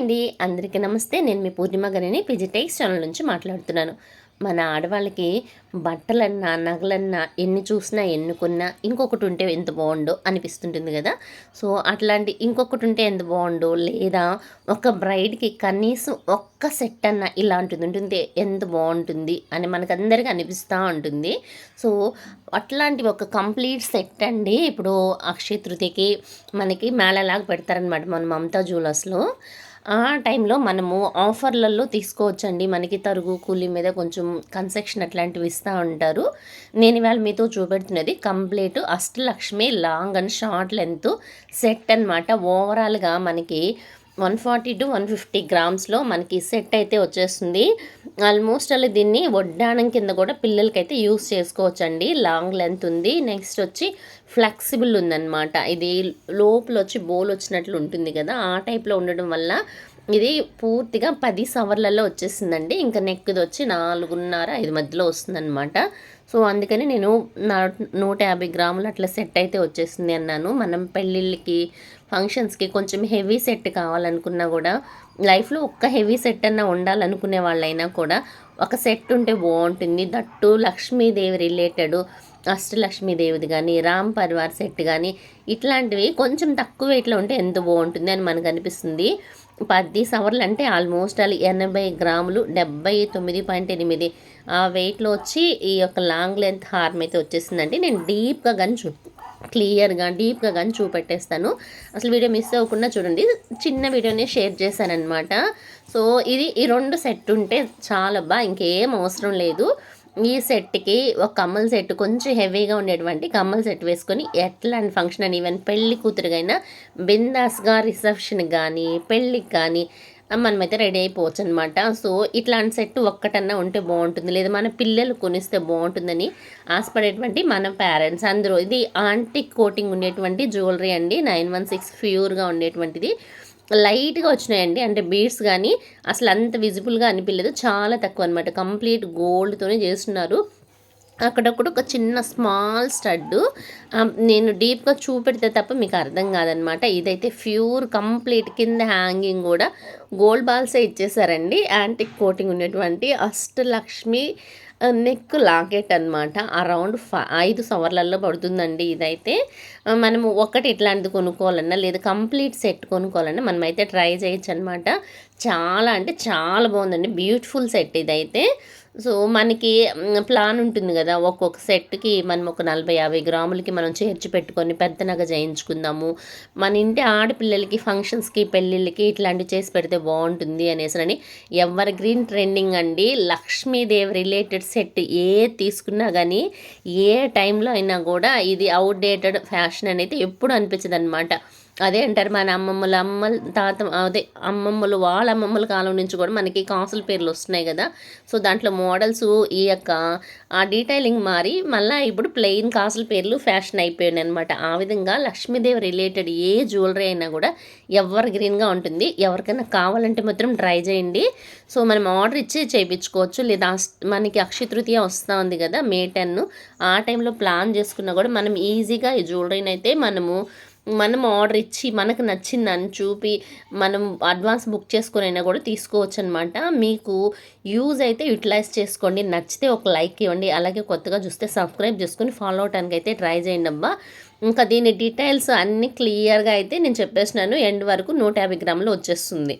అండి. అందరికీ నమస్తే. నేను మీ పూర్ణిమ గనిని పిజిటెక్స్ ఛానల్ నుంచి మాట్లాడుతున్నాను. మన ఆడవాళ్ళకి బట్టలన్నా నగలన్నా ఎన్ని చూసినా ఎన్నుకున్నా ఇంకొకటి ఉంటే ఎంత బాగుండో అనిపిస్తుంటుంది కదా. సో అట్లాంటి ఇంకొకటి ఉంటే ఎంత బాగుండో లేదా ఒక బ్రైడ్కి కనీసం ఒక్క సెట్ అన్న ఇలాంటిది ఉంటుంది ఎంత బాగుంటుంది అని మనకందరికీ అనిపిస్తూ ఉంటుంది. సో అట్లాంటి ఒక కంప్లీట్ సెట్ అండి. ఇప్పుడు అక్షయ తృతీయకి మనకి మేళలాగా పెడతారనమాట మన మమతా జ్యువెలర్స్లో. ఆ టైంలో మనము ఆఫర్లలో తీసుకోవచ్చండి. మనకి తరుగు కూలీ మీద కొంచెం కన్సెక్షన్ అట్లాంటివి ఇస్తూ ఉంటారు. నేను ఇవాళ మీతో చూపెడుతున్నది complete Ashtalakshmi long and short length set అనమాట ఓవరాల్గా మనకి one forty two one fifty గ్రామ్స్లో మనకి సెట్ అయితే వచ్చేస్తుంది. ఆల్మోస్ట్ అలా దీన్ని వడ్డానం కింద కూడా పిల్లలకైతే యూస్ చేసుకోవచ్చండి. లాంగ్ లెంత్ ఉంది. నెక్స్ట్ వచ్చి ఫ్లెక్సిబుల్ ఉందన్నమాట. ఇది లోపల వచ్చి బోల్ వచ్చినట్లు ఉంటుంది కదా. ఆ టైప్లో ఉండడం వల్ల ఇది పూర్తిగా పది సవర్లలో వచ్చేసిందండి. ఇంకా నెక్కిది వచ్చి నాలుగున్నర ఐదు మధ్యలో వస్తుందన్నమాట. సో అందుకని నేను నా నూట యాభై గ్రాములు అట్లా సెట్ అయితే వచ్చేసింది అన్నాను. మనం పెళ్ళిళ్ళకి ఫంక్షన్స్కి కొంచెం హెవీ సెట్ కావాలనుకున్నా కూడా లైఫ్లో ఒక్క హెవీ సెట్ అన్న ఉండాలనుకునే వాళ్ళైనా కూడా ఒక సెట్ ఉంటే బాగుంటుంది. దట్టు లక్ష్మీదేవి రిలేటెడ్ అష్టలక్ష్మీదేవిది కానీ రామ్ పరివార్ సెట్ కానీ ఇట్లాంటివి కొంచెం తక్కువ వెయిట్లో ఉంటే ఎంత బాగుంటుంది అని మనకు అనిపిస్తుంది. పది సవర్లు అంటే ఆల్మోస్ట్ అలా ఎనభై గ్రాములు డెబ్బై తొమ్మిది పాయింట్ ఎనిమిది. ఆ వెయిట్లో వచ్చి ఈ యొక్క లాంగ్ లెంత్ హార్మ్ అయితే వచ్చేసిందండి. నేను డీప్గా కానీ చూ క్లియర్గా డీప్గా కానీ చూపెట్టేస్తాను. అసలు వీడియో మిస్ అవ్వకుండా చూడండి. చిన్న వీడియోని షేర్ చేశానమాట సో ఇది ఈ రెండు సెట్ ఉంటే చాలా బా ఇంకేం అవసరం లేదు. ఈ సెట్కి ఒక కమ్మల సెట్ కొంచెం హెవీగా ఉండేటువంటి కమ్మల సెట్ వేసుకొని ఎట్లాంటి ఫంక్షన్ అని ఈవెన్ పెళ్ళి కూతురుగైనా బిందాస్గా రిసెప్షన్ కానీ పెళ్ళికి కానీ మనమైతే రెడీ అయిపోవచ్చు అనమాట సో ఇట్లాంటి సెట్ ఒక్కటన్నా ఉంటే బాగుంటుంది. లేదా మన పిల్లలు కొనిస్తే బాగుంటుందని ఆశపడేటువంటి మన పేరెంట్స్ అందరూ. ఇది ఆంటిక్ కోటింగ్ ఉండేటువంటి జ్యువెలరీ అండి. నైన్ వన్ సిక్స్ ప్యూర్గా ఉండేటువంటిది. లైట్గా వచ్చినాయండి. అంటే బీడ్స్ కానీ అసలు అంత విజిబుల్గా అనిపించలేదు చాలా తక్కువ అనమాట కంప్లీట్ గోల్డ్తోనే చేస్తున్నారు. అక్కడక్కడ ఒక చిన్న స్మాల్ స్టడ్ నేను డీప్గా చూపెడితే తప్ప మీకు అర్థం కాదనమాట ఇదైతే ప్యూర్ కంప్లీట్ కింద హ్యాంగింగ్ కూడా గోల్డ్ బాల్సే ఇచ్చేసారండి. యాంటిక్ కోటింగ్ ఉన్నటువంటి అష్టలక్ష్మి నెక్ లాకెట్ అనమాట అరౌండ్ ఐదు సవర్లలో పడుతుందండి ఇదైతే. మనము ఒకటి ఇట్లాంటిది కొనుక్కోవాలన్నా లేదా కంప్లీట్ సెట్ కొనుక్కోవాలన్నా మనమైతే ట్రై చేయొచ్చు అనమాట చాలా అంటే చాలా బాగుందండి. బ్యూటిఫుల్ సెట్ ఇదైతే. సో మనకి ప్లాన్ ఉంటుంది కదా ఒక్కొక్క సెట్కి మనం ఒక నలభై యాభై గ్రాములకి మనం చేర్చి పెట్టుకొని పెద్ద నగ చేయించుకుందాము. మన ఇంటి ఆడపిల్లలకి ఫంక్షన్స్కి పెళ్ళిళ్ళకి ఇట్లాంటివి చేసి పెడితే బాగుంటుంది అనేసి అని గ్రీన్ ట్రెండింగ్ అండి. లక్ష్మీదేవి రిలేటెడ్ సెట్ ఏ తీసుకున్నా కానీ ఏ టైంలో అయినా కూడా ఇది అవుట్డేటెడ్ ఫ్యాషన్ అనేది ఎప్పుడు అనిపించదు అనమాట అదే అంటారు మన అమ్మమ్మల అమ్మ తాత అదే అమ్మమ్మలు వాళ్ళ అమ్మమ్మల కాలం నుంచి కూడా మనకి కాసుల పేర్లు వస్తున్నాయి కదా. సో దాంట్లో మోడల్స్ ఈ యొక్క ఆ డీటెయిలింగ్ మారి మళ్ళీ ఇప్పుడు ప్లెయిన్ కాసుల పేర్లు ఫ్యాషన్ అయిపోయాయి అనమాట ఆ విధంగా లక్ష్మీదేవి రిలేటెడ్ ఏ జ్యువెలరీ అయినా కూడా ఎవర్ గ్రీన్గా ఉంటుంది ఎవరికైనా కావాలంటే మాత్రం ట్రై చేయండి. సో మనం ఆర్డర్ ఇచ్చి చేయించుకోవచ్చు. లేదా మనకి అక్షతృతీయ వస్తూ ఉంది కదా మే టెన్. ఆ టైంలో ప్లాన్ చేసుకున్నా కూడా మనం ఈజీగా ఈ జ్యువెలరీని అయితే మనము మనం ఆర్డర్ ఇచ్చి మనకు నచ్చిందని చూపి మనం అడ్వాన్స్ బుక్ చేసుకుని అయినా కూడా తీసుకోవచ్చు అనమాట మీకు యూజ్ అయితే యూటిలైజ్ చేసుకోండి. నచ్చితే ఒక లైక్ ఇవ్వండి. అలాగే కొత్తగా చూస్తే సబ్స్క్రైబ్ చేసుకుని ఫాలో అవటానికి అయితే ట్రై చేయండి అమ్మా ఇంకా దీని డీటెయిల్స్ అన్నీ క్లియర్గా అయితే నేను చెప్పేసినాను ఎండ్ వరకు నూట యాభై గ్రాములు వచ్చేస్తుంది.